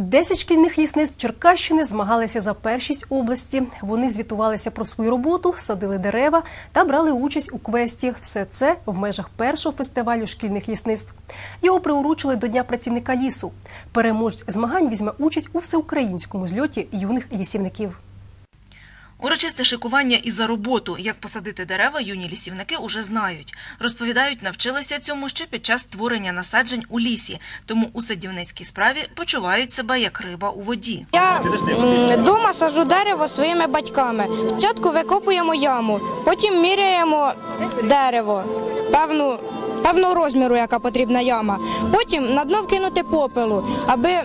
Десять шкільних лісництв Черкащини змагалися за першість області. Вони звітувалися про свою роботу, садили дерева та брали участь у квесті. Все це в межах першого фестивалю шкільних лісництв. Його приурочили до Дня працівника лісу. Переможець змагань візьме участь у всеукраїнському зльоті юних лісівників. Урочисте шикування і за роботу, як посадити дерева, юні лісівники уже знають. Розповідають, навчилися цьому ще під час створення насаджень у лісі, тому у садівницькій справі почувають себе як риба у воді. Я вдома сажу дерево своїми батьками. Спочатку викопуємо яму, потім міряємо дерево, певну, певного розміру, яка потрібна яма. Потім на дно вкинути попелу, аби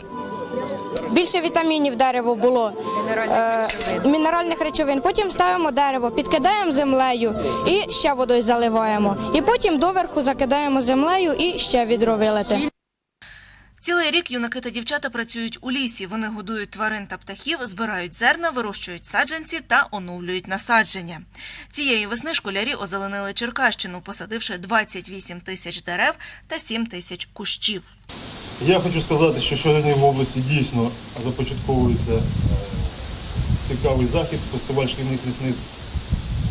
більше вітамінів дерево було, е, мінеральних речовин. Потім ставимо дерево, підкидаємо землею і ще водою заливаємо. І потім доверху закидаємо землею і ще відро вилити. Цілий рік юнаки та дівчата працюють у лісі. Вони годують тварин та птахів, збирають зерна, вирощують саджанці та оновлюють насадження. Цієї весни школярі озеленили Черкащину, посадивши 28 тисяч дерев та 7 тисяч кущів. Я хочу сказати, що сьогодні в області дійсно започатковується е, цікавий захід, фестиваль шкільних лісниць.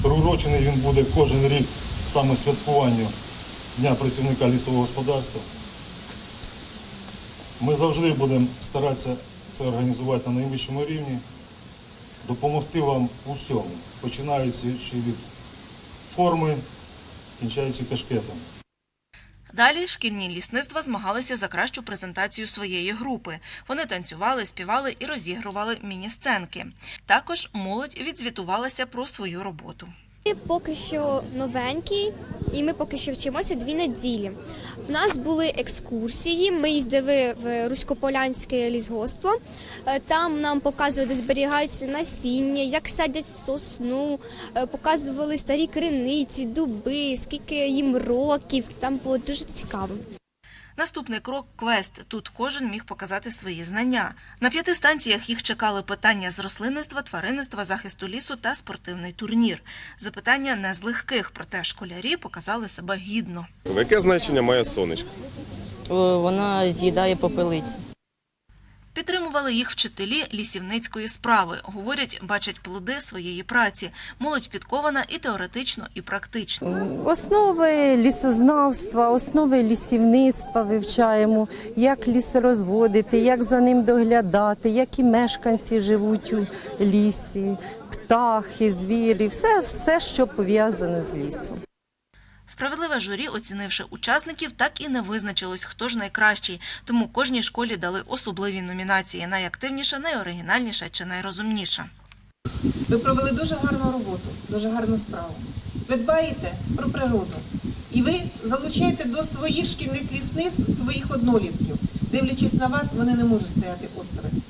Приурочений він буде кожен рік саме святкуванню Дня працівника лісового господарства. Ми завжди будемо старатися це організувати на найвищому рівні, допомогти вам у всьому, починаючи від форми, кінчаючи кашкетом. Далі шкільні лісництва змагалися за кращу презентацію своєї групи. Вони танцювали, співали і розігрували міні-сценки. Також молодь відзвітувалася про свою роботу. Поки що новенькі, і ми поки що вчимося дві неділі. В нас були екскурсії. Ми їздили в Руськополянське лісгоспо. Е, Там нам показували, де зберігаються насіння, як садять сосну, е, показували старі криниці, дуби, скільки їм років. Там було дуже цікаво. Наступний крок квест. Тут кожен міг показати свої знання. На п'яти станціях їх чекали питання з рослинництва, тваринництва, захисту лісу та спортивний турнір. Запитання не з легких, проте школярі показали себе гідно. Яке значення має сонечко? Вона з'їдає попелиці. Підтримували їх вчителі лісівницької справи. Говорять, бачать плоди своєї праці. Молодь підкована і теоретично, і практично. Основи лісознавства, основи лісівництва вивчаємо, як ліс розводити, як за ним доглядати, які мешканці живуть у лісі, птахи, звірі, все, все, що пов'язане з лісом. Справедливе журі, оцінивши учасників, так і не визначилось, хто ж найкращий. Тому кожній школі дали особливі номінації: найактивніша, найоригінальніша чи найрозумніша. Ви провели дуже гарну роботу, дуже гарну справу. Ви дбаєте про природу. І ви залучаєте до своїх шкільних лісниць своїх однолітків. Дивлячись на вас, вони не можуть стояти осторонь.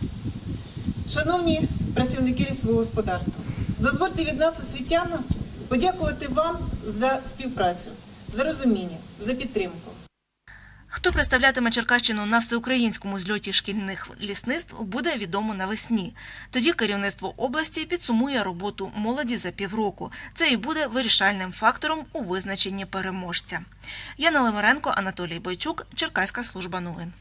Шановні працівники лісового господарства, дозвольте від нас освітянам подякувати вам за співпрацю, за розуміння, за підтримку. Хто представлятиме Черкащину на всеукраїнському зльоті шкільних лісництв, буде відомо навесні. Тоді керівництво області підсумує роботу молоді за півроку. Це і буде вирішальним фактором у визначенні переможця. Яна Лемаренко, Анатолій Бойчук, Черкаська служба новин.